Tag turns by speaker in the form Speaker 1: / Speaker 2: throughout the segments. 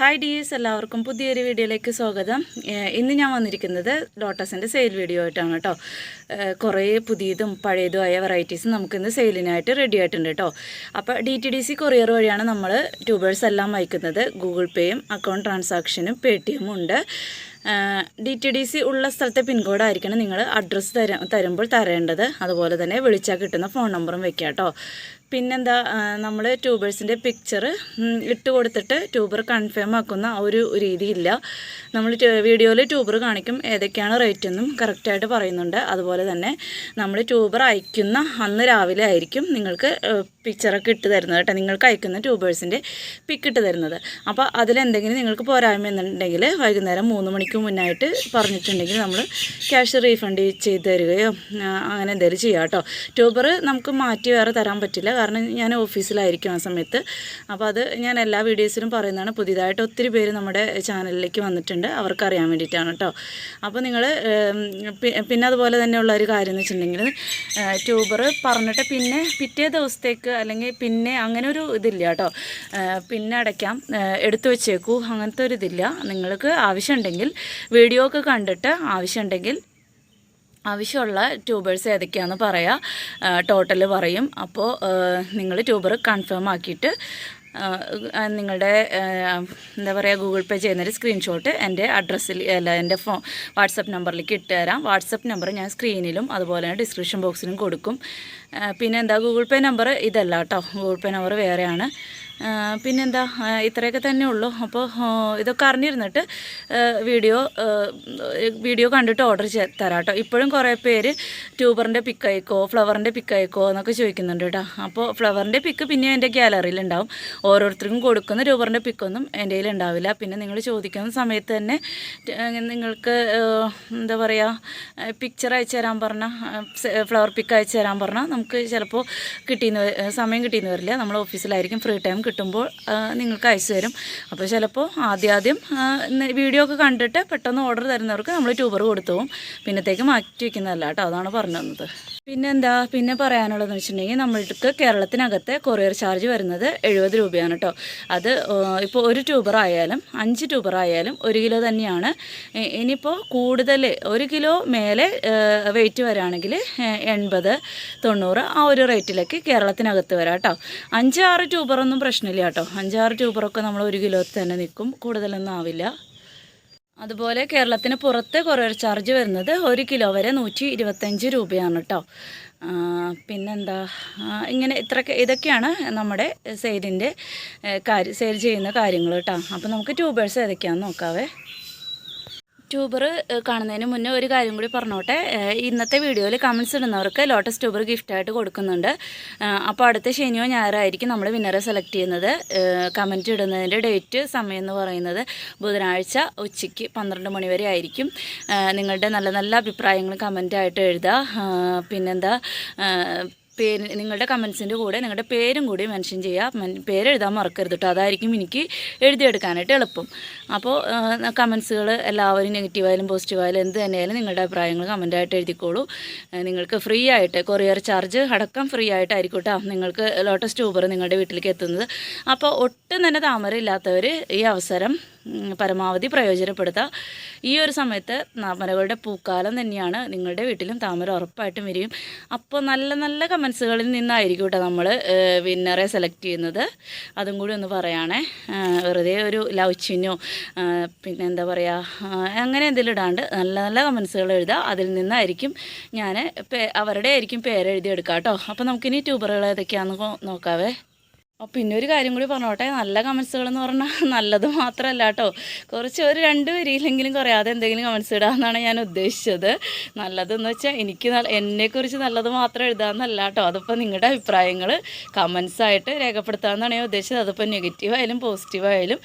Speaker 1: Hi dears എല്ലാവർക്കും പുതിയൊരു വീഡിയോയിലേക്ക് സ്വാഗതം. ഇന്ന് ഞാൻ വന്നിരിക്കുന്നത് ലോട്ടസിന്റെ സെയിൽ വീഡിയോ ആയിട്ടാണ് കേട്ടോ കുറേ പുതിയതും പഴയതുമായ വെറൈറ്റീസ് നമുക്കിന്ന് സെയിലിനായിട്ട് റെഡി ആയിട്ടുണ്ട് കേട്ടോ അപ്പോൾ D T D C courier വഴിയാണ് നമ്മൾ ട്യൂബേഴ്സ് എല്ലാം അയക്കുന്നത്. ഗൂഗിൾ പേയും അക്കൗണ്ട് ട്രാൻസാക്ഷനും പേ ടി എമ്മും ഉണ്ട്. ഡി ടി ഡി സി ഉള്ള സ്ഥലത്തെ പിൻകോഡ് ആയിരിക്കണം നിങ്ങൾ അഡ്രസ്സ് തര തരുമ്പോൾ തരേണ്ടത്. അതുപോലെ തന്നെ വിളിച്ചാൽ കിട്ടുന്ന ഫോൺ നമ്പറും വെക്കുക കേട്ടോ പിന്നെന്താ നമ്മൾ ട്യൂബേഴ്സിന്റെ പിക്ചർ ഇട്ട് കൊടുത്തിട്ട് ട്യൂബർ കൺഫേം ആക്കുന്ന ഒരു രീതിയില്ല. നമ്മൾ വീഡിയോയിൽ ട്യൂബർ കാണിക്കും ഏതൊക്കെയാണ് റേറ്റ് എന്നും കറക്റ്റായിട്ട് പറയുന്നുണ്ട്. അതുപോലെ തന്നെ നമ്മൾ ട്യൂബർ അയക്കുന്ന അന്ന് രാവിലെ ആയിരിക്കും നിങ്ങൾക്ക് പിക്ചറൊക്കെ ഇട്ട് തരുന്നത് കേട്ടോ. നിങ്ങൾക്ക് അയക്കുന്ന ട്യൂബേഴ്സിന്റെ പിക്ക് ഇട്ട് തരുന്നത്. അപ്പോൾ അതിലെന്തെങ്കിലും നിങ്ങൾക്ക് പോരായ്മ എന്നുണ്ടെങ്കിൽ വൈകുന്നേരം മൂന്ന് മണിക്ക് മുന്നായിട്ട് പറഞ്ഞിട്ടുണ്ടെങ്കിൽ നമ്മൾ ക്യാഷ് റീഫണ്ട് ചെയ്ത് തരികയോ അങ്ങനെ എന്തെങ്കിലും ചെയ്യാം കേട്ടോ. ട്യൂബർ നമുക്ക് മാറ്റി വേറെ തരാൻ പറ്റില്ല. കാരണം ഞാൻ ഓഫീസിലായിരിക്കും ആ സമയത്ത്. അപ്പോൾ അത് ഞാൻ എല്ലാ വീഡിയോസിലും പറയുന്നതാണ്. പുതിയതായിട്ട് ഒത്തിരി പേര് നമ്മുടെ ചാനലിലേക്ക് വന്നിട്ടുണ്ട്. അവർക്കറിയാൻ വേണ്ടിയിട്ടാണ് കേട്ടോ അപ്പോൾ നിങ്ങൾ പിന്നെ അതുപോലെ തന്നെയുള്ള ഒരു കാര്യം എന്ന് വെച്ചിട്ടുണ്ടെങ്കിൽ ട്യൂബർ പറഞ്ഞിട്ട് പിന്നെ പിറ്റേ ദിവസത്തേക്ക് അല്ലെങ്കിൽ പിന്നെ അങ്ങനെ ഒരു ഇതില്ല കേട്ടോ പിന്നെ അടയ്ക്കാം. എടുത്തു വെച്ചേക്കൂ. അങ്ങനത്തെ ഒരു ഇതില്ല. നിങ്ങൾക്ക് ആവശ്യമുണ്ടെങ്കിൽ വീഡിയോ ഒക്കെ കണ്ടിട്ട് ആവശ്യമുണ്ടെങ്കിൽ ആവശ്യമുള്ള ട്യൂബേഴ്സ് ഏതൊക്കെയാണെന്ന് പറയാം. ടോട്ടൽ പറയും. അപ്പോൾ നിങ്ങൾ ട്യൂബർ കൺഫേം ആക്കിയിട്ട് നിങ്ങളുടെ എന്താ പറയുക ഗൂഗിൾ പേ ചെയ്യുന്നൊരു സ്ക്രീൻഷോട്ട് എന്റെ അഡ്രസ്സിൽ അല്ല എന്റെ ഫോ വാട്സപ്പ് നമ്പറിലേക്ക് ഇട്ട് തരാം. വാട്സപ്പ് നമ്പർ ഞാൻ സ്ക്രീനിലും അതുപോലെ തന്നെ ഡിസ്ക്രിപ്ഷൻ ബോക്സിലും കൊടുക്കും. ആ, പിന്നെ എന്താ ഗൂഗിൾ പേ നമ്പർ ഇതല്ല കേട്ടോ. ഗൂഗിൾ പേ നമ്പർ വേറെയാണ്. പിന്നെന്താ ഇത്രയൊക്കെ തന്നെ ഉള്ളൂ. അപ്പോൾ ഇതൊക്കെ അറിഞ്ഞിരുന്നിട്ട് വീഡിയോ വീഡിയോ കണ്ടിട്ട് ഓർഡർ തരാം കേട്ടോ. ഇപ്പോഴും കുറേ പേര് ട്യൂബറിന്റെ പിക്ക് അയക്കോ ഫ്ലവറിന്റെ പിക്ക് അയക്കോ എന്നൊക്കെ ചോദിക്കുന്നുണ്ട് കേട്ടോ. അപ്പോൾ ഫ്ലവറിന്റെ പിക്ക് പിന്നെ എന്റെ ഗ്യാലറിയിൽ ഉണ്ടാവും. ഓരോരുത്തർക്കും കൊടുക്കുന്ന ട്യൂബറിന്റെ പിക്കൊന്നും എന്റെ കയ്യിൽ ഉണ്ടാവില്ല. പിന്നെ നിങ്ങൾ ചോദിക്കുന്ന സമയത്ത് തന്നെ നിങ്ങൾക്ക് എന്താ പറയുക പിക്ചർ അയച്ചു തരാൻ പറഞ്ഞാൽ ഫ്ലവർ പിക്ക് അയച്ചു തരാൻ പറഞ്ഞാൽ നമുക്ക് ചിലപ്പോൾ കിട്ടിയെന്ന് സമയം കിട്ടിയെന്ന് വരില്ല. നമ്മൾ ഓഫീസിലായിരിക്കും ഫ്രീ ടൈം കിട്ടുമ്പോൾ നിങ്ങൾക്ക് അയച്ചു തരും. അപ്പോൾ ചിലപ്പോൾ ആദ്യാദ്യം ആദ്യം വീഡിയോ ഒക്കെ കണ്ടിട്ട് പെട്ടെന്ന് ഓർഡർ തരുന്നവർക്ക് നമ്മൾ ട്യൂബർ കൊടുത്തു പോകും. പിന്നത്തേക്ക് മാറ്റി വയ്ക്കുന്നതല്ല കേട്ടോ അതാണ് പറഞ്ഞു തന്നത്. പിന്നെന്താ? പിന്നെ പറയാനുള്ളതെന്ന് വെച്ചിട്ടുണ്ടെങ്കിൽ നമ്മൾക്ക് കേരളത്തിനകത്തെ കൊറിയർ ചാർജ് വരുന്നത് എഴുപത് രൂപയാണ് കേട്ടോ. അത് ഇപ്പോൾ ഒരു ട്യൂബർ ആയാലും അഞ്ച് ട്യൂബർ ആയാലും ഒരു കിലോ തന്നെയാണ്. ഇനിയിപ്പോൾ കൂടുതൽ ഒരു കിലോ മേലെ വെയിറ്റ് വരാണെങ്കിൽ എൺപത് തൊണ്ണൂറ് ആ ഒരു റേറ്റിലേക്ക് കേരളത്തിനകത്ത് വരാം കേട്ടോ. അഞ്ച് ആറ് ട്യൂബറൊന്നും പ്രശ്നമില്ല കേട്ടോ. അഞ്ചാറ് ട്യൂബറൊക്കെ നമ്മൾ ഒരു കിലോ തന്നെ നിൽക്കും. കൂടുതലൊന്നും ആവില്ല. അതുപോലെ കേരളത്തിന് പുറത്ത് കൊറിയർ ചാർജ് വരുന്നത് ഒരു കിലോ വരെ നൂറ്റി ഇരുപത്തഞ്ച് രൂപയാണ് കേട്ടോ. പിന്നെന്താ? ഇങ്ങനെ ഇത്രയൊക്കെ ഇതൊക്കെയാണ് നമ്മുടെ സെയിലിന്റെ കാര്യം സെയിൽ ചെയ്യുന്ന കാര്യങ്ങൾ കേട്ടോ. അപ്പോൾ നമുക്ക് ട്യൂബേഴ്സ് ഏതൊക്കെയാണെന്ന് നോക്കാവേ. ട്യൂബർ കാണുന്നതിന് മുന്നേ ഒരു കാര്യം കൂടി പറഞ്ഞോട്ടെ. ഇന്നത്തെ വീഡിയോയിൽ കമൻസ് ഇടുന്നവർക്ക് ലോട്ടസ് ട്യൂബർ ഗിഫ്റ്റായിട്ട് കൊടുക്കുന്നുണ്ട്. അപ്പോൾ അടുത്ത ശനിയോ ഞായറായിരിക്കും നമ്മൾ വിന്നറെ സെലക്ട് ചെയ്യുന്നത്. കമന്റ് ഇടുന്നതിന്റെ ഡേറ്റ് സമയം എന്ന് പറയുന്നത് ബുധനാഴ്ച ഉച്ചയ്ക്ക് പന്ത്രണ്ട് മണി വരെ ആയിരിക്കും. നിങ്ങളുടെ നല്ല നല്ല അഭിപ്രായങ്ങൾ കമന്റായിട്ട് എഴുതുക. പിന്നെന്താ? പേര് നിങ്ങളുടെ കമൻസിന്റെ കൂടെ നിങ്ങളുടെ പേരും കൂടി മെൻഷൻ ചെയ്യുക പേരെഴുതാൻ മറക്കരുത് കേട്ടോ അതായിരിക്കും എനിക്ക് എഴുതിയെടുക്കാനായിട്ട് എളുപ്പം. അപ്പോൾ കമൻസുകൾ എല്ലാവരും നെഗറ്റീവായാലും പോസിറ്റീവായാലും എന്ത് തന്നെയായാലും നിങ്ങളുടെ അഭിപ്രായങ്ങൾ കമന്റായിട്ട് എഴുതിക്കോളൂ. നിങ്ങൾക്ക് ഫ്രീ ആയിട്ട് കൊറിയർ ചാർജ് അടക്കം ഫ്രീ ആയിട്ടായിരിക്കും നിങ്ങൾക്ക് ലോട്ടസ് ട്യൂബർ നിങ്ങളുടെ വീട്ടിലേക്ക് എത്തുന്നത്. അപ്പോൾ ഒട്ടും തന്നെ താമര ഇല്ലാത്തവർ ഈ അവസരം പരമാവധി പ്രയോജനപ്പെടുത്തുക ഈ ഒരു സമയത്ത് താമരകളുടെ പൂക്കാലം തന്നെയാണ് നിങ്ങളുടെ വീട്ടിലും താമര ഉറപ്പായിട്ടും വരും അപ്പോൾ നല്ല നല്ല കമൻസുകളിൽ നിന്നായിരിക്കും കേട്ടോ നമ്മൾ വിന്നറെ സെലക്ട് ചെയ്യുന്നത്. അതും കൂടി ഒന്ന് പറയുകയാണേ വെറുതെ ഒരു ലവ് ചിഹ്നോ പിന്നെ എന്താ പറയുക അങ്ങനെ എന്തെങ്കിലും ഇടാണ്ട് നല്ല നല്ല കമൻസുകൾ എഴുതുക. അതിൽ നിന്നായിരിക്കും ഞാൻ അവരുടെ ആയിരിക്കും പേര് എടുക്കാം കേട്ടോ അപ്പോൾ നമുക്കിനി ട്യൂബറുകൾ ഏതൊക്കെയാണെന്ന് നോക്കാവേ. അപ്പോൾ പിന്നെ ഒരു കാര്യം കൂടി പറഞ്ഞോട്ടെ? നല്ല കമൻസുകൾ എന്ന് പറഞ്ഞാൽ നല്ലത് മാത്രമല്ല കേട്ടോ കുറച്ച് ഒരു രണ്ട് വരിയില്ലെങ്കിലും കുറയാതെ എന്തെങ്കിലും കമൻസ് ഇടാമെന്നാണ് ഞാൻ ഉദ്ദേശിച്ചത്. നല്ലതെന്ന് വെച്ചാൽ എനിക്ക് എന്നെക്കുറിച്ച് നല്ലത് മാത്രം എഴുതാമെന്നല്ല കേട്ടോ അതിപ്പോൾ നിങ്ങളുടെ അഭിപ്രായങ്ങൾ കമൻസായിട്ട് രേഖപ്പെടുത്താമെന്നാണ് ഞാൻ ഉദ്ദേശിച്ചത്. അതിപ്പോൾ നെഗറ്റീവ് ആയാലും പോസിറ്റീവ് ആയാലും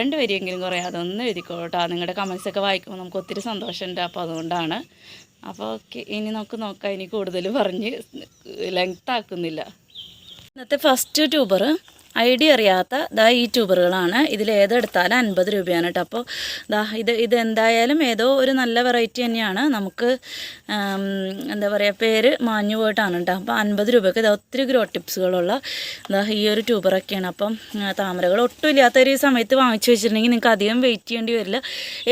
Speaker 1: രണ്ട് വരിയെങ്കിലും കുറയാതെ ഒന്ന് എഴുതിക്കോട്ടോ കേട്ടോ നിങ്ങളുടെ കമൻസൊക്കെ വായിക്കുമ്പോൾ നമുക്ക് ഒത്തിരി സന്തോഷമുണ്ട് അപ്പോൾ അതുകൊണ്ടാണ്. അപ്പോൾ ഓക്കെ. ഇനി നമുക്ക് നോക്കാം. ഇനി കൂടുതൽ പറഞ്ഞ് ലെങ്ത് ആക്കുന്നില്ല ഇന്നത്തെ ഫസ്റ്റ് ട്യൂബർ ഐ ഡി അറിയാത്ത ദാ ഈ ട്യൂബറുകളാണ്. ഇതിൽ ഏതെടുത്താലും അൻപത് രൂപയാണ് കേട്ടോ അപ്പോൾ ദാ ഇത് ഇത് എന്തായാലും ഏതോ ഒരു നല്ല വെറൈറ്റി തന്നെയാണ്. നമുക്ക് എന്താ പറയുക പേര് മാഞ്ഞു പോയിട്ടാണ് കേട്ടോ അപ്പോൾ അൻപത് രൂപയ്ക്ക് ഇതാ ഒത്തിരി ഗ്രോ ടിപ്സുകളുള്ള ദാ ഈ ഒരു ട്യൂബറൊക്കെയാണ്. അപ്പം താമരകൾ ഒട്ടും ഇല്ലാത്ത ഒരു സമയത്ത് വാങ്ങിച്ചു വെച്ചിട്ടുണ്ടെങ്കിൽ നിങ്ങൾക്ക് അധികം വെയിറ്റ് ചെയ്യേണ്ടി വരില്ല.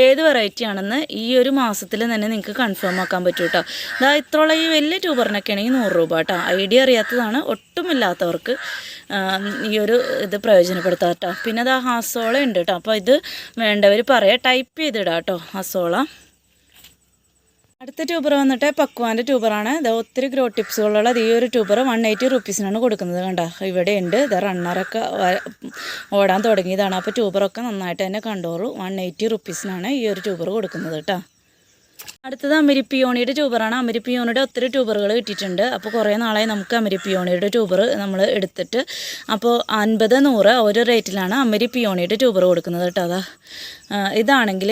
Speaker 1: ഏത് വെറൈറ്റി ആണെന്ന് ഈ ഒരു മാസത്തിൽ തന്നെ നിങ്ങൾക്ക് കൺഫേം ആക്കാൻ പറ്റും കേട്ടോ ഇതാ ഇത്രയുള്ള ഈ വലിയ ട്യൂബറിനൊക്കെ ആണെങ്കിൽ നൂറ് രൂപ കേട്ടോ ഐഡിയ അറിയാത്തതാണ്. ഒട്ടുമില്ലാത്തവർക്ക് ഈ ഒരു ഇത് പ്രയോജനപ്പെടുത്താം കേട്ടോ. പിന്നെ അത് ഹസോള ഉണ്ട് കേട്ടോ. അപ്പോൾ ഇത് വേണ്ടവർ പറയാം ടൈപ്പ് ചെയ്തിടാം കേട്ടോ ഹസോള. അടുത്ത ട്യൂബർ വന്നിട്ട് പക്വാന്റെ ട്യൂബറാണ് ഇത് ഒത്തിരി ഗ്രോ ടിപ്സുകളുള്ള ഈ ഒരു ട്യൂബർ വൺ എയ്റ്റി റുപ്പീസിനാണ് കൊടുക്കുന്നത് കണ്ട. ഇവിടെ ഉണ്ട്. ഇത് റണ്ണറൊക്കെ ഓടാൻ തുടങ്ങിയതാണ്. അപ്പോൾ ട്യൂബറൊക്കെ നന്നായിട്ട് തന്നെ കണ്ടോളൂ വൺ എയ്റ്റി റുപ്പീസിനാണ് ഈ ഒരു ട്യൂബർ കൊടുക്കുന്നത് കേട്ടോ. അടുത്തത് അമരിപ്പിയോണിയുടെ ട്യൂബറാണ്. അമരിപ്പിയോണിയുടെ ഒത്തിരി ട്യൂബറുകൾ കിട്ടിയിട്ടുണ്ട്. അപ്പോൾ കുറേ നാളായി നമുക്ക് അമരിപ്പിയോണിയുടെ ട്യൂബർ നമ്മൾ എടുത്തിട്ട് അപ്പോൾ അൻപത് നൂറ് ഓരോ റേറ്റിലാണ് അമരിപ്പിയോണിയുടെ ട്യൂബർ കൊടുക്കുന്നത് കേട്ടോ അതാ. ഇതാണെങ്കിൽ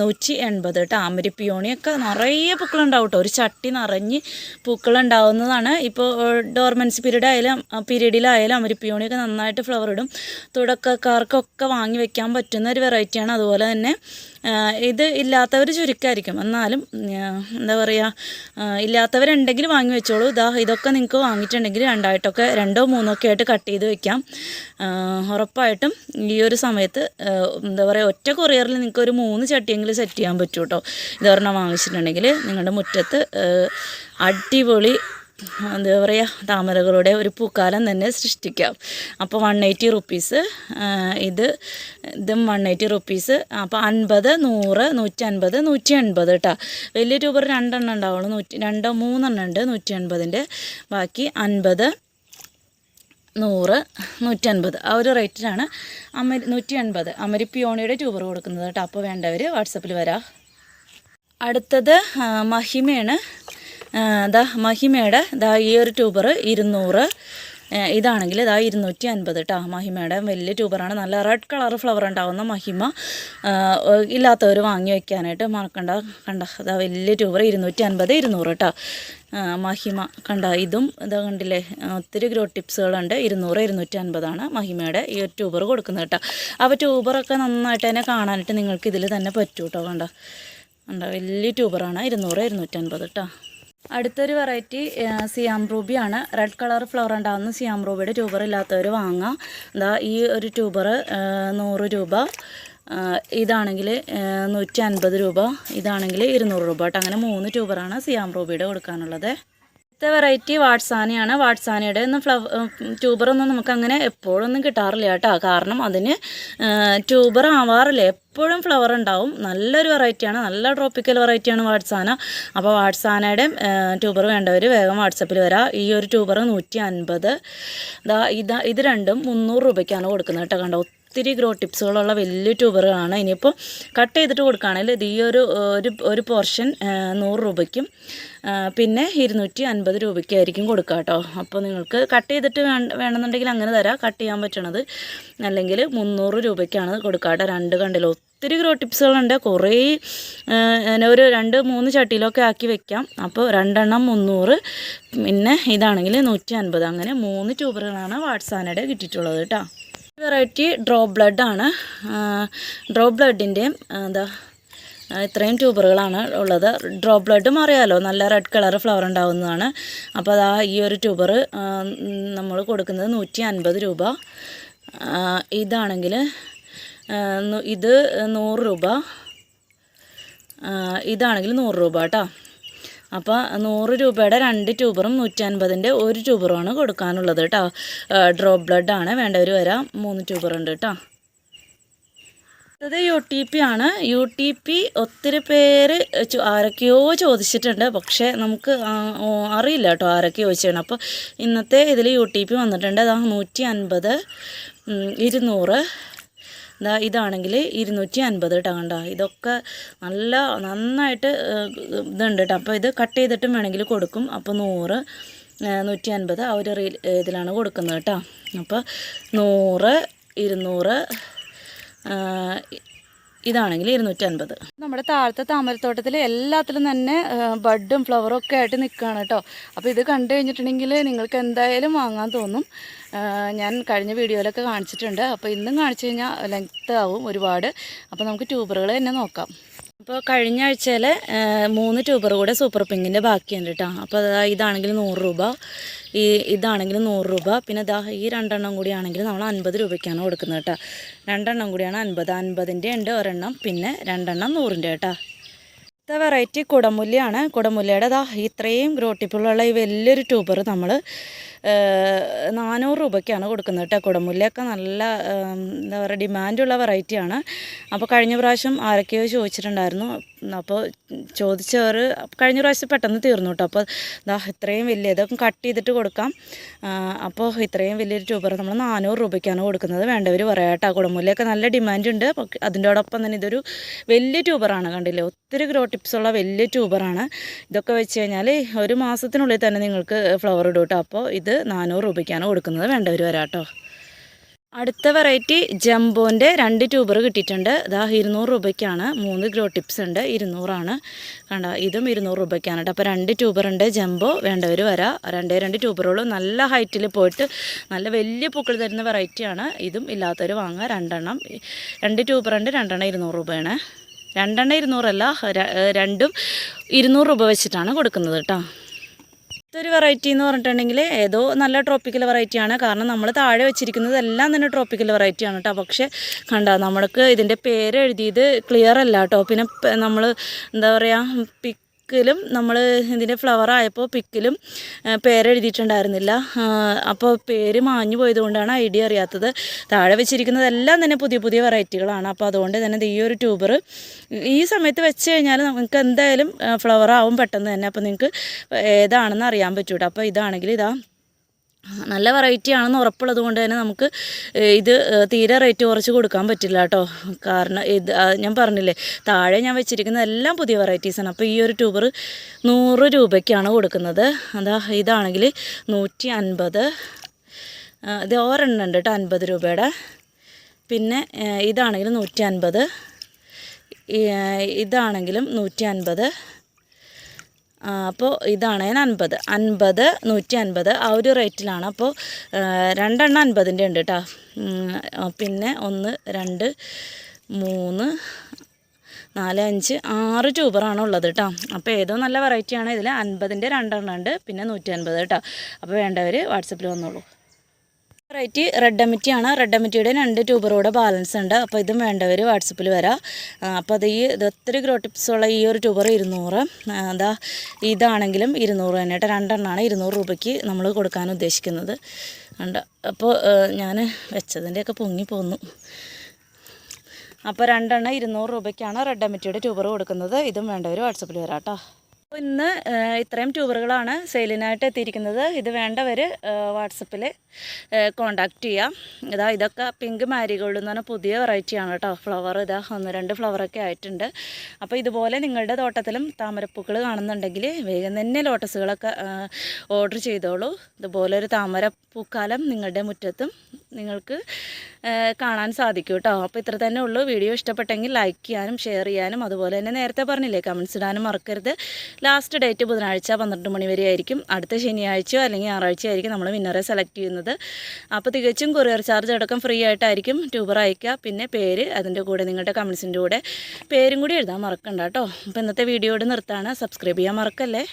Speaker 1: നൂറ്റി എൺപത് കേട്ടോ. അമരിപ്പിയോണിയൊക്കെ നിറയെ പൂക്കളുണ്ടാവും കേട്ടോ. ഒരു ചട്ടി നിറഞ്ഞ് പൂക്കളുണ്ടാവുന്നതാണ്. ഇപ്പോൾ ഡോർമൻസ് പീരീഡ് ആയാലും പീരീഡിലായാലും അമരിപ്പിയോണിയൊക്കെ നന്നായിട്ട് ഫ്ലവർ ഇടും. തുടക്കക്കാർക്കൊക്കെ വാങ്ങി വെക്കാൻ പറ്റുന്ന ഒരു വെറൈറ്റിയാണ് അതുപോലെ തന്നെ ഇത് ഇല്ലാത്തവർ ചുരുക്കമായിരിക്കും എന്നാലും എന്താ പറയുക ഇല്ലാത്തവരുണ്ടെങ്കിൽ വാങ്ങി വെച്ചോളൂ. ഇതാ ഇതൊക്കെ നിങ്ങൾക്ക് വാങ്ങിയിട്ടുണ്ടെങ്കിൽ രണ്ടായിട്ടൊക്കെ രണ്ടോ മൂന്നോ ഒക്കെ ആയിട്ട് കട്ട് ചെയ്ത് വെക്കാം. ഉറപ്പായിട്ടും ഈ ഒരു സമയത്ത് എന്താ പറയുക ഒറ്റ കൊറിയറിൽ നിങ്ങൾക്ക് ഒരു മൂന്ന് ചട്ടിയെങ്കിലും സെറ്റ് ചെയ്യാൻ പറ്റും കേട്ടോ ഇതൊരെണ്ണം വാങ്ങിച്ചിട്ടുണ്ടെങ്കിൽ നിങ്ങളുടെ മുറ്റത്ത് അടിപൊളി എന്താ പറയുക താമരകളുടെ ഒരു പൂക്കാലം തന്നെ സൃഷ്ടിക്കാം. അപ്പോൾ വൺ എയ്റ്റി റുപ്പീസ് ഇത് ഇതും വൺ എയ്റ്റി റുപ്പീസ് അപ്പോൾ അൻപത് നൂറ് നൂറ്റി അൻപത് നൂറ്റി എൺപത് കേട്ടോ വലിയ രൂപ രണ്ടെണ്ണം ഉണ്ടാവുള്ളൂ നൂറ്റി രണ്ടോ മൂന്നെണ്ണം ഉണ്ട് നൂറ്റി എൺപതിന്റെ ബാക്കി അൻപത് നൂറ് നൂറ്റൻപത്. ആ ഒരു റേറ്റിലാണ് അമരി നൂറ്റി എൺപത് അമരിപ്പിയോണിയുടെ ട്യൂബർ കൊടുക്കുന്നത് കേട്ടോ അപ്പോൾ വേണ്ടവർ വാട്സപ്പിൽ വരാം. അടുത്തത് മഹിമയാണ്. ദാ മഹിമയുടെ ദാ ഈ ഒരു ട്യൂബർ ഇരുന്നൂറ്. ഇതാണെങ്കിൽ ഇതാ ഇരുന്നൂറ്റി അൻപത് കേട്ടോ മഹിമയുടെ. വലിയ ട്യൂബറാണ് നല്ല റെഡ് കളർ ഫ്ലവർ ഉണ്ടാവുന്ന മഹിമ. ഇല്ലാത്തവർ വാങ്ങി വയ്ക്കാനായിട്ട് മറക്കണ്ട. കണ്ട ഇതാ വലിയ ട്യൂബർ ഇരുന്നൂറ്റി അൻപത് ഇരുന്നൂറ് കേട്ടോ മഹിമ കണ്ട ഇതും ഇതാ കണ്ടില്ലേ? ഒത്തിരി ഗ്രോ ടിപ്സുകളുണ്ട് ഇരുന്നൂറ് ഇരുന്നൂറ്റി അൻപതാണ് മഹിമയുടെ ഈ ഒരു ട്യൂബർ കൊടുക്കുന്നത് കേട്ടോ അപ്പോൾ ട്യൂബറൊക്കെ നന്നായിട്ട് തന്നെ കാണാനായിട്ട് നിങ്ങൾക്ക് ഇതിൽ തന്നെ പറ്റൂ കേട്ടോ കണ്ട? കണ്ട വലിയ ട്യൂബറാണ് ഇരുന്നൂറ് ഇരുന്നൂറ്റി അൻപത് കേട്ടോ അടുത്തൊരു വെറൈറ്റി സിയാം റൂബിയാണ് റെഡ് കളർ ഫ്ലവർ ഉണ്ടാകുന്ന സിയാം റൂബിയുടെ ട്യൂബർ ഇല്ലാത്തവർ വാങ്ങാം. എന്താ ഈ ഒരു ട്യൂബർ നൂറ് രൂപ. ഇതാണെങ്കിൽ നൂറ്റി അൻപത് രൂപ. ഇതാണെങ്കിൽ ഇരുന്നൂറ് രൂപ കേട്ടോ. അങ്ങനെ മൂന്ന് ട്യൂബറാണ് സിയാം റൂബിയുടെ കൊടുക്കാനുള്ളത്. അടുത്ത വെറൈറ്റി വാട്സാനയാണ്. വാട്സാനയുടെ ഒന്നും ഫ്ലവർ ട്യൂബറൊന്നും നമുക്ക് അങ്ങനെ എപ്പോഴൊന്നും കിട്ടാറില്ല കേട്ടോ. കാരണം അതിന് ട്യൂബർ ആവാറില്ല. എപ്പോഴും ഫ്ലവർ ഉണ്ടാവും. നല്ലൊരു വെറൈറ്റിയാണ് നല്ല ട്രോപ്പിക്കൽ വെറൈറ്റിയാണ് വാട്സാന. അപ്പോൾ വാട്സാനയുടെ ട്യൂബർ വേണ്ടവർ വേഗം വാട്സപ്പിൽ വരാം. ഈ ഒരു ട്യൂബർ നൂറ്റി അൻപത് ഇതാ ഇത് ഇത് രണ്ടും മുന്നൂറ് രൂപയ്ക്കാണ് കൊടുക്കുന്നത് കേട്ടോ കണ്ടോ? ഒത്തിരി ഗ്രോ ടിപ്സുകളുള്ള വലിയ ട്യൂബറുകളാണ് ഇനിയിപ്പോൾ കട്ട് ചെയ്തിട്ട് കൊടുക്കുകയാണെങ്കിൽ ഈ ഒരു ഒരു പോർഷൻ നൂറ് രൂപയ്ക്കും പിന്നെ ഇരുന്നൂറ്റി അൻപത് രൂപയ്ക്കായിരിക്കും കൊടുക്കുക കേട്ടോ. അപ്പോൾ നിങ്ങൾക്ക് കട്ട് ചെയ്തിട്ട് വേണമെന്നുണ്ടെങ്കിൽ അങ്ങനെ തരാം. കട്ട് ചെയ്യാൻ പറ്റണത് അല്ലെങ്കിൽ മുന്നൂറ് രൂപയ്ക്കാണ് കൊടുക്കുക കേട്ടോ രണ്ട് കണ്ടിലോ ഒത്തിരി ഗ്രോ ടിപ്സുകളുണ്ട് കുറേ ഒരു രണ്ട് മൂന്ന് ചട്ടിയിലൊക്കെ ആക്കി വെക്കാം. അപ്പോൾ രണ്ടെണ്ണം മുന്നൂറ് പിന്നെ ഇതാണെങ്കിൽ നൂറ്റി അൻപത്. അങ്ങനെ മൂന്ന് ട്യൂബറുകളാണ് വാട്സാനയുടെ കിട്ടിയിട്ടുള്ളത് കേട്ടോ. വെറൈറ്റി ഡ്രോ ബ്ലഡാണ്. ഡ്രോ ബ്ലഡിന്റെയും എന്താ ഇത്രയും ട്യൂബറുകളാണ് ഉള്ളത്. ഡ്രോ ബ്ലഡും അറിയാലോ നല്ല റെഡ് കളർ ഫ്ലവർ ഉണ്ടാവുന്നതാണ്. അപ്പോൾ അതാ ഈ ഒരു ട്യൂബർ നമ്മൾ കൊടുക്കുന്നത് നൂറ്റി അൻപത് രൂപ ഇതാണെങ്കിൽ ഇത് നൂറ് രൂപ. ഇതാണെങ്കിൽ നൂറ് രൂപ കേട്ടോ. അപ്പോൾ നൂറ് രൂപയുടെ രണ്ട് ട്യൂബറും നൂറ്റൻപതിന്റെ ഒരു ട്യൂബറുമാണ് കൊടുക്കാനുള്ളത് കേട്ടോ. ഡ്രോപ്പ് ബ്ലഡ് ആണ്. വേണ്ടവർ വരാം. മൂന്ന് ട്യൂബറുണ്ട് കേട്ടോ. അടുത്തത് യു ടി പി ആണ്. യു ടി പി ഒത്തിരി പേര് ആരൊക്കെയോ ചോദിച്ചിട്ടുണ്ട്. പക്ഷേ നമുക്ക് അറിയില്ല കേട്ടോ ആരൊക്കെ ചോദിച്ചാണ് അപ്പോൾ ഇന്നത്തെ ഇതിൽ യു ടി പി വന്നിട്ടുണ്ട്. അതാ നൂറ്റി അൻപത് ഇരുന്നൂറ് ഇതാണെങ്കിൽ ഇരുന്നൂറ്റി അൻപത് കേട്ടോ കണ്ടോ. ഇതൊക്കെ നല്ല നന്നായിട്ട് ഇതുണ്ട് കേട്ടോ അപ്പോൾ ഇത് കട്ട് ചെയ്തിട്ടും വേണമെങ്കിൽ കൊടുക്കും. അപ്പോൾ നൂറ് നൂറ്റി അൻപത് ആ ഒരു റീ ഇതിലാണ് കൊടുക്കുന്നത് കേട്ടോ അപ്പോൾ നൂറ് ഇരുന്നൂറ് ഇതാണെങ്കിൽ ഇരുന്നൂറ്റൻപത്. നമ്മുടെ താഴത്തെ താമരത്തോട്ടത്തിൽ എല്ലാത്തിലും തന്നെ ബഡും ഫ്ലവറും ഒക്കെ ആയിട്ട് നിൽക്കുകയാണ് കേട്ടോ അപ്പോൾ ഇത് കണ്ടു കഴിഞ്ഞിട്ടുണ്ടെങ്കിൽ നിങ്ങൾക്ക് എന്തായാലും വാങ്ങാൻ തോന്നും. ഞാൻ കഴിഞ്ഞ വീഡിയോയിലൊക്കെ കാണിച്ചിട്ടുണ്ട്. അപ്പോൾ ഇന്നും കാണിച്ചു കഴിഞ്ഞാൽ ലെങ്ത്ത് ആവും ഒരുപാട്. അപ്പോൾ നമുക്ക് ട്യൂബറുകൾ തന്നെ നോക്കാം. അപ്പോൾ കഴിഞ്ഞ ആഴ്ചയിൽ മൂന്ന് ട്യൂബർ കൂടെ സൂപ്പർ പിങ്കിന്റെ ബാക്കിയുണ്ട് കേട്ടോ അപ്പോൾ ഇതാണെങ്കിൽ നൂറ് രൂപ. ഈ ഇതാണെങ്കിൽ നൂറ് രൂപ. പിന്നെ ഇതാ ഈ രണ്ടെണ്ണം കൂടിയാണെങ്കിൽ നമ്മൾ അൻപത് രൂപയ്ക്കാണ് കൊടുക്കുന്നത് കേട്ടോ രണ്ടെണ്ണം കൂടിയാണ് അൻപത്. അൻപതിന്റെ ഉണ്ട് ഒരെണ്ണം. പിന്നെ രണ്ടെണ്ണം നൂറിന്റെ കേട്ടോ അടുത്ത വെറൈറ്റി കുടമുല്ലയാണ് കുടമുല്ലയുടെ ദാ ഇത്രയും ഗ്രോട്ടിപ്പുള്ള ഈ വലിയൊരു ട്യൂബർ നമ്മൾ നാനൂറ് രൂപയ്ക്കാണ് കൊടുക്കുന്നത് കേട്ടോ കുടമുല്ലയൊക്കെ നല്ല എന്താ പറയുക ഡിമാൻഡുള്ള വെറൈറ്റിയാണ് അപ്പോൾ കഴിഞ്ഞ പ്രാവശ്യം ആരൊക്കെയോ ചോദിച്ചിട്ടുണ്ടായിരുന്നു. അപ്പോൾ ചോദിച്ചവർ കഴിഞ്ഞ പ്രാവശ്യം പെട്ടെന്ന് തീർന്നു കേട്ടോ. അപ്പോൾ ഇതാ ഇത്രയും വലിയ ഇതൊക്കെ കട്ട് ചെയ്തിട്ട് കൊടുക്കാം. അപ്പോൾ ഇത്രയും വലിയൊരു ട്യൂബർ നമ്മൾ നാനൂറ് രൂപയ്ക്കാണ് കൊടുക്കുന്നത്. വേണ്ടവർ പറയാം കേട്ടോ കുടമുല്ലയൊക്കെ നല്ല ഡിമാൻഡ് ഉണ്ട്. അതിന്റോടൊപ്പം തന്നെ ഇതൊരു വലിയ ട്യൂബറാണ് കണ്ടില്ലേ? ഒത്തിരി ഗ്രോ ടിപ്സ് ഉള്ള വലിയ ട്യൂബറാണ് ഇതൊക്കെ വെച്ച് കഴിഞ്ഞാൽ ഒരു മാസത്തിനുള്ളിൽ തന്നെ നിങ്ങൾക്ക് ഫ്ലവർ ഇടും കേട്ടോ. അപ്പോൾ ഇത് നാനൂറ് രൂപയ്ക്കാണ് കൊടുക്കുന്നത്. വേണ്ടവർ വരാം കേട്ടോ അടുത്ത വെറൈറ്റി ജംബോന്റെ രണ്ട് ട്യൂബർ കിട്ടിയിട്ടുണ്ട്. ഇതാ ഇരുന്നൂറ് രൂപയ്ക്കാണ്. മൂന്ന് ഗ്രോ ടിപ്സ് ഉണ്ട്. ഇരുന്നൂറാണ്. കണ്ട? ഇതും ഇരുന്നൂറ് രൂപയ്ക്കാണ് കേട്ടോ. അപ്പോൾ രണ്ട് ട്യൂബർ ഉണ്ട് ജംബോ. വേണ്ടവർ വരാം. രണ്ടേ രണ്ട് ട്യൂബറുകളും നല്ല ഹൈറ്റിൽ പോയിട്ട് നല്ല വലിയ പൂക്കൾ തരുന്ന വെറൈറ്റിയാണ് ഇതും ഇല്ലാത്തവർ വാങ്ങുക രണ്ടെണ്ണം. രണ്ട് ട്യൂബർ ഉണ്ട്. രണ്ടെണ്ണം ഇരുന്നൂറ് രൂപയാണ്. രണ്ടെണ്ണം ഇരുന്നൂറല്ല. രണ്ടും ഇരുന്നൂറ് രൂപ വെച്ചിട്ടാണ് കൊടുക്കുന്നത് കേട്ടോ. ഇതൊരു വെറൈറ്റി എന്ന് പറഞ്ഞിട്ടുണ്ടെങ്കിൽ ഏതോ നല്ല ട്രോപ്പിക്കൽ വെറൈറ്റിയാണ് കാരണം നമ്മൾ താഴെ വെച്ചിരിക്കുന്നത് എല്ലാം തന്നെ ട്രോപ്പിക്കൽ വെറൈറ്റിയാണ് കേട്ടോ പക്ഷേ കണ്ട നമ്മൾക്ക് ഇതിന്റെ പേര് എഴുതിയത് ക്ലിയർ അല്ല കേട്ടോ പിന്നെ നമ്മൾ എന്താ പറയുക പിക്കിലും നമ്മൾ ഇതിന്റെ ഫ്ലവർ ആയപ്പോൾ പിക്കിലും പേരെഴുതിയിട്ടുണ്ടായിരുന്നില്ല. അപ്പോൾ പേര് മാഞ്ഞു പോയതുകൊണ്ടാണ് ഐഡിയ അറിയാത്തത്. താഴെ വെച്ചിരിക്കുന്നതെല്ലാം തന്നെ പുതിയ പുതിയ വെറൈറ്റികളാണ്. അപ്പോൾ അതുകൊണ്ട് തന്നെ ഈ ഒരു ട്യൂബർ ഈ സമയത്ത് വെച്ച് കഴിഞ്ഞാൽ നമുക്ക് എന്തായാലും ഫ്ലവർ ആവും പെട്ടെന്ന് തന്നെ. അപ്പോൾ നിങ്ങൾക്ക് ഏതാണെന്ന് അറിയാൻ പറ്റൂട്ടോ. അപ്പോൾ ഇതാണെങ്കിൽ ഇതാ നല്ല വെറൈറ്റി ആണെന്ന് ഉറപ്പുള്ളത് കൊണ്ട് തന്നെ നമുക്ക് ഇത് തീരെ റേറ്റ് കുറച്ച് കൊടുക്കാൻ പറ്റില്ല കേട്ടോ കാരണം ഇത് ഞാൻ പറഞ്ഞില്ലേ താഴെ ഞാൻ വെച്ചിരിക്കുന്ന എല്ലാം പുതിയ വെറൈറ്റീസാണ് അപ്പോൾ ഈ ഒരു ട്യൂബർ നൂറ് രൂപയ്ക്കാണ് കൊടുക്കുന്നത്. അതാ ഇതാണെങ്കിൽ നൂറ്റി അൻപത് ഇത് ഒരെണ്ണം ഉണ്ട് കേട്ടോ അൻപത് രൂപയുടെ. പിന്നെ ഇതാണെങ്കിലും നൂറ്റി അൻപത് ഇതാണെങ്കിലും നൂറ്റി അൻപത് അപ്പോൾ ഇതാണ് അൻപത്. അൻപത് നൂറ്റി അൻപത് ആ ഒരു റേറ്റിലാണ്. അപ്പോൾ രണ്ടെണ്ണം അൻപതിന്റെ ഉണ്ട് കേട്ടോ പിന്നെ ഒന്ന് രണ്ട് മൂന്ന് നാല് അഞ്ച് ആറ് ട്യൂബറാണ് ഉള്ളത് കേട്ടോ അപ്പോൾ ഏതോ നല്ല വെറൈറ്റിയാണ് ഇതിൽ അൻപതിന്റെ രണ്ടെണ്ണം ഉണ്ട് പിന്നെ നൂറ്റി അൻപത് കേട്ടോ അപ്പോൾ വേണ്ടവർ വാട്സപ്പിൽ വന്നോളൂ. വെറൈറ്റി റെഡ് അമിറ്റിയാണ് റെഡ് അമിറ്റിയുടെ രണ്ട് ട്യൂബറോടെ ബാലൻസ് ഉണ്ട്. അപ്പോൾ ഇതും വേണ്ടവർ വാട്സപ്പിൽ വരാം. അപ്പോൾ അത് ഈ ഇത് ഒത്തിരി ഗ്രോ ടിപ്സ് ഉള്ള ഈ ഒരു ട്യൂബർ ഇരുന്നൂറ്. അതാ ഇതാണെങ്കിലും ഇരുന്നൂറ് തന്നെ കേട്ടോ രണ്ടെണ്ണമാണ് ഇരുന്നൂറ് രൂപയ്ക്ക് നമ്മൾ കൊടുക്കാൻ ഉദ്ദേശിക്കുന്നത്. ഉണ്ട് അപ്പോൾ ഞാൻ വെച്ചതിന്റെയൊക്കെ പൊങ്ങി പോന്നു. അപ്പോൾ രണ്ടെണ്ണം ഇരുന്നൂറ് രൂപയ്ക്കാണ് റെഡ് അമിറ്റിയുടെ ട്യൂബർ കൊടുക്കുന്നത്. ഇതും വേണ്ടവർ വാട്സപ്പിൽ വരാം കേട്ടോ ഇന്ന് ഇത്രയും ട്യൂബറുകളാണ് സെയിലിനായിട്ട് എത്തിയിരിക്കുന്നത്. ഇത് വേണ്ടവർ വാട്സപ്പിൽ കോണ്ടാക്ട് ചെയ്യാം. ഇതാ ഇതൊക്കെ പിങ്ക് മാരിഗോൾഡ് എന്ന് പറഞ്ഞാൽ പുതിയ വെറൈറ്റിയാണ് കേട്ടോ. ഫ്ലവർ ഇതാ ഒന്ന് രണ്ട് ഫ്ലവറൊക്കെ ആയിട്ടുണ്ട്. അപ്പോൾ ഇതുപോലെ നിങ്ങളുടെ തോട്ടത്തിലും താമരപ്പൂക്കൾ കാണുന്നുണ്ടെങ്കിൽ വേഗം തന്നെ ലോട്ടസുകളൊക്കെ ഓർഡർ ചെയ്തോളൂ. ഇതുപോലെ ഒരു താമര പൂക്കാലം നിങ്ങളുടെ മുറ്റത്തും നിങ്ങൾക്ക് കാണാൻ സാധിക്കും കേട്ടോ. അപ്പോൾ ഇത്ര തന്നെ ഉള്ളൂ. വീഡിയോ ഇഷ്ടപ്പെട്ടെങ്കിൽ ലൈക്ക് ചെയ്യാനും ഷെയർ ചെയ്യാനും അതുപോലെ തന്നെ നേരത്തെ പറഞ്ഞില്ലേ കമൻസ് ഇടാനും മറക്കരുത്. ലാസ്റ്റ് ഡേറ്റ് ബുധനാഴ്ച പന്ത്രണ്ട് മണി വരെ ആയിരിക്കും. അടുത്ത ശനിയാഴ്ചയോ അല്ലെങ്കിൽ ഞായറാഴ്ച ആയിരിക്കും നമ്മൾ വിന്നറെ സെലക്ട് ചെയ്യുന്നത്. അപ്പോൾ തികച്ചും കൊറിയർ ചാർജ് അടക്കം ഫ്രീ ആയിട്ടായിരിക്കും. ട്യൂബർ അയക്കുക പിന്നെ പേര് അതിന്റെ കൂടെ നിങ്ങളുടെ കമൻസിന്റെ കൂടെ പേരും കൂടി എഴുതാൻ മറക്കണ്ട കേട്ടോ. അപ്പോൾ ഇന്നത്തെ വീഡിയോയോട് നിർത്താണ്. സബ്സ്ക്രൈബ് ചെയ്യാൻ മറക്കല്ലേ?